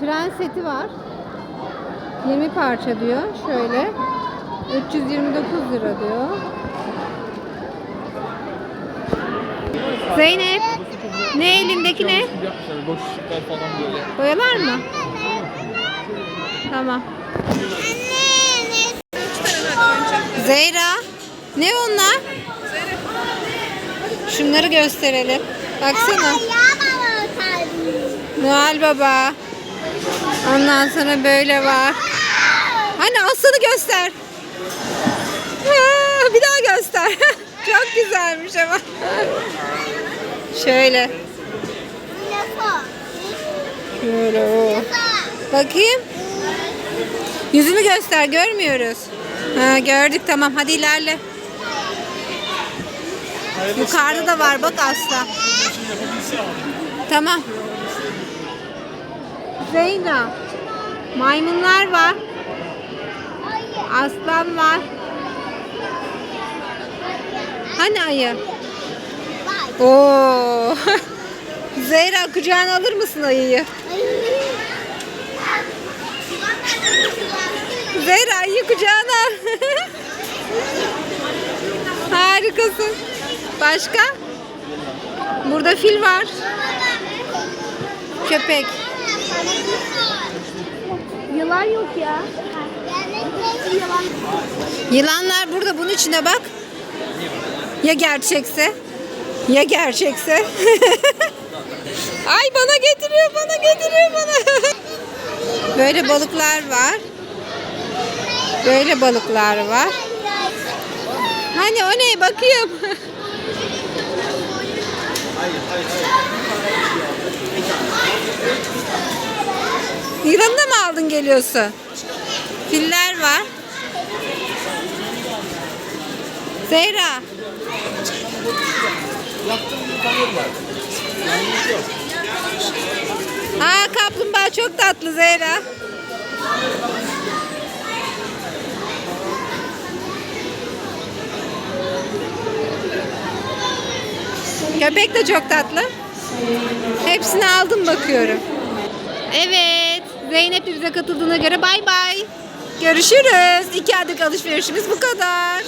Tren seti var. 20 parça diyor. Şöyle. 329 lira diyor. Zeynep. Ne elindeki ne? Boşluklar falan böyle. Boyalar mı? Tamam. Zeyra. Ne onlar? Şunları gösterelim. Baksana. Noel Baba. Ondan sonra böyle var. Hani aslanı göster. Aa, bir daha göster. Çok güzelmiş ama. Şöyle. O. Bakayım. Yüzünü göster. Görmüyoruz. Ha, gördük tamam. Hadi ilerle. Yukarıda da var bak aslan. Tamam. Zeyna. Maymunlar var. Aslan var. Hani ayı? Oo. Zehra kucağına alır mısın ayıyı? Zehra ayıyı kucağına. Harikasın. Başka? Burada fil var. Köpek. Yılan yok ya. Yılanlar burada bunun içine bak. Ya gerçekse? Ya gerçekse? Ay bana getiriyor, bana getiriyor bana. Böyle balıklar var. Böyle balıklar var. Hani o ne bakayım. Yılanı da mı aldın geliyorsun? Filler var. Zehra. Aa kaplumbağa çok tatlı Zehra. Köpek de çok tatlı. Hepsini aldım bakıyorum. Evet. Zeynep bize katıldığına göre bay bay. Görüşürüz. İki adet alışverişimiz bu kadar.